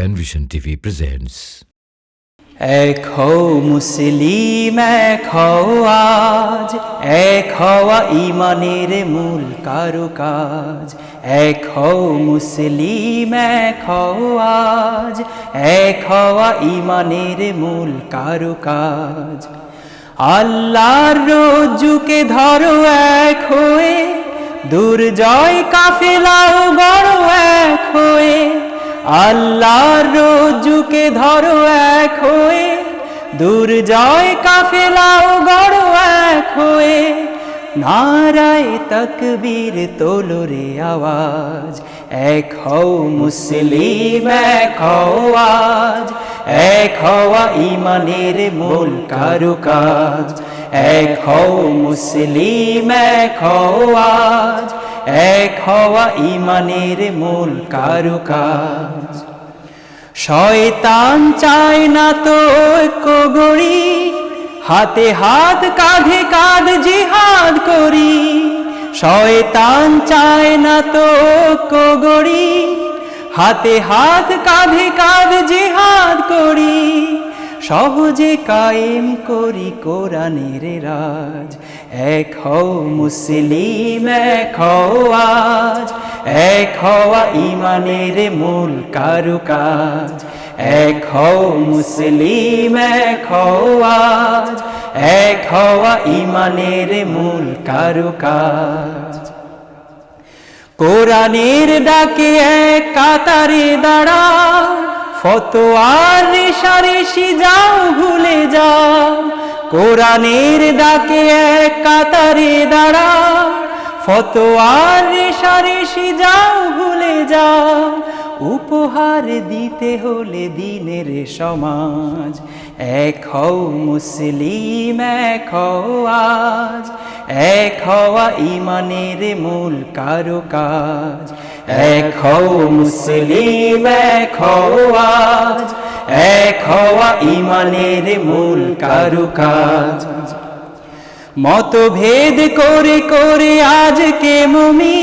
Penvision TV presents. এক হও মুসলিম এক হও আজ এক হওয়া ইমানের মূল কারুকাজ এক হও মুসলিম এক আজ এক হওয়া ইমানের মূল কারুকাজ আল্লাহর রজ্জুকে ধরো এক হয়ে, দুর্জয় কাফেলাও গড় এক হয়ে আল্লাহর রজ্জুকে ধরো এক হয়ে দূর দুর্জয় কাফেলাও গড় এক হয়ে। নারায় তকবীর তোলো রে আওয়াজ, এক হও মুসলিম, এক হও আজ। এক হওয়া ইমানের মূল কারুকাজ, এক হও মুসলিম, এক হও আজ। এক হওয়া ইমানের মূল কারুকাজ শয়তান চায় না তো ঐক্য গড়ি, হাতে হাত, কাঁধে কাঁধ জিহাদ করি। শয়তান চায় না তো ঐক্য গড়ি, হাতে হাত, কাঁধে কাঁধ জিহাদ করি। সহজে কায়েম করি কোরআনের রাজ। এক হও মুসলিম, এক হও আজ। এক হওয়া ইমানের মূল কারুকাজ। এক হও মুসলিম, এক হও আজ। এক হওয়া ইমানের মূল কারুকাজ। কোরআনের ডাকে এক কাতারে দাঁড়াও ফতোয়ার রেশারেশি যাও, ভুলে যাও। কোরআনের ডাকে এক কাতারে দাঁড়াও। ফতোয়ার রেশারেশি যাও, ভুলে যাও। উপহার দিতে হলে দিনের সমাজ, এক হও মুসলিম, এক হও আজ। এক হওয়া ইমানের মূল কারুকাজ এক হও মুসলিম, এক হও আজ, এক হওয়া ইমানের মূল কারুকাজ মতভেদ করে করে আজকে মমি,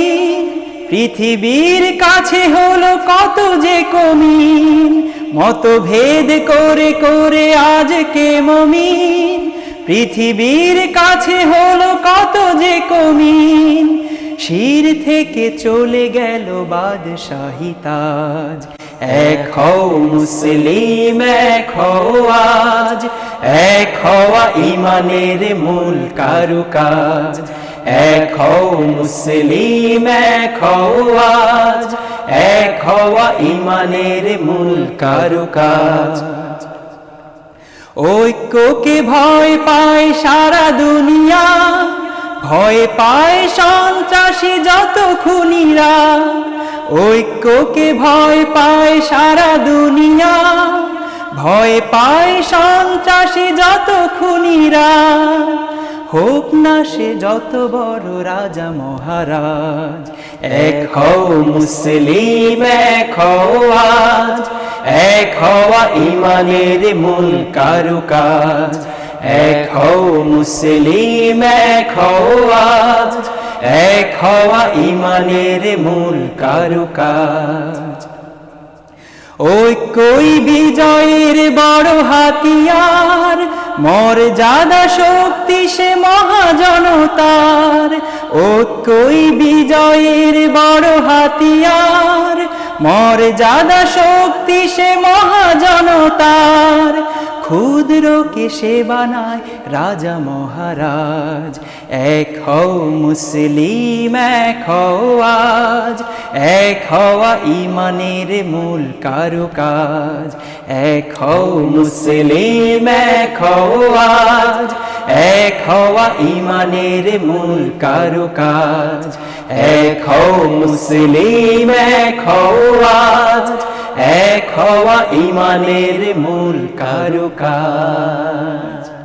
পৃথিবীর কাছে হলো কত যে কমিন মতভেদ করে করে আজকে মমিন পৃথিবীর কাছে হলো কত যে শির থেকে চলে গেল বাদশাহী তাজ। এক হও মুসলিম, এক হও আজ। এক হওয়া ইমানের মূল কারুকাজ। এক হও মুসলিম, এক হও আজ। এক হওয়া ইমানের মূল কারুকাজ। ঐক্যকে ভয় পায় সারা দুনিয়া। ভয় পায় সন্ত্রাসী যত খুনিরা ঐক্যকে ভয় পায় সারা দুনিয়া। ভয় পায় সন্ত্রাসী যত খুনিরা হোক না সে যত বড় রাজা মহারাজ, এক হও মুসলিম, এক এক হওয়া ইমানের মূল কারুকাজ। এক হও মুসলিম, এক হও আজ, এক হওয়া ইমানের মূল কারুকাজ ঐক্যই বিজয়ের বড় হাতিয়ার মর্যাদা শক্তি সে মহাজনতার। ঐক্যই বিজয়ের বড় হাতিয়ার মর্যাদা শক্তি সে মহাজনতার। ক্ষুদ্রকে সে বানায় রাজা মহারাজ। এক হও মুসলিম, এক আজ। এক হওয়া ইমানের মূল কারুকাজ। এক হও মুসলিম, এক আজ। এক হওয়া ইমানের মূল কারুকাজ। এক হও মুসলিম, এক আজ। এক হওয়া ইমানের মূল কারুকাজ।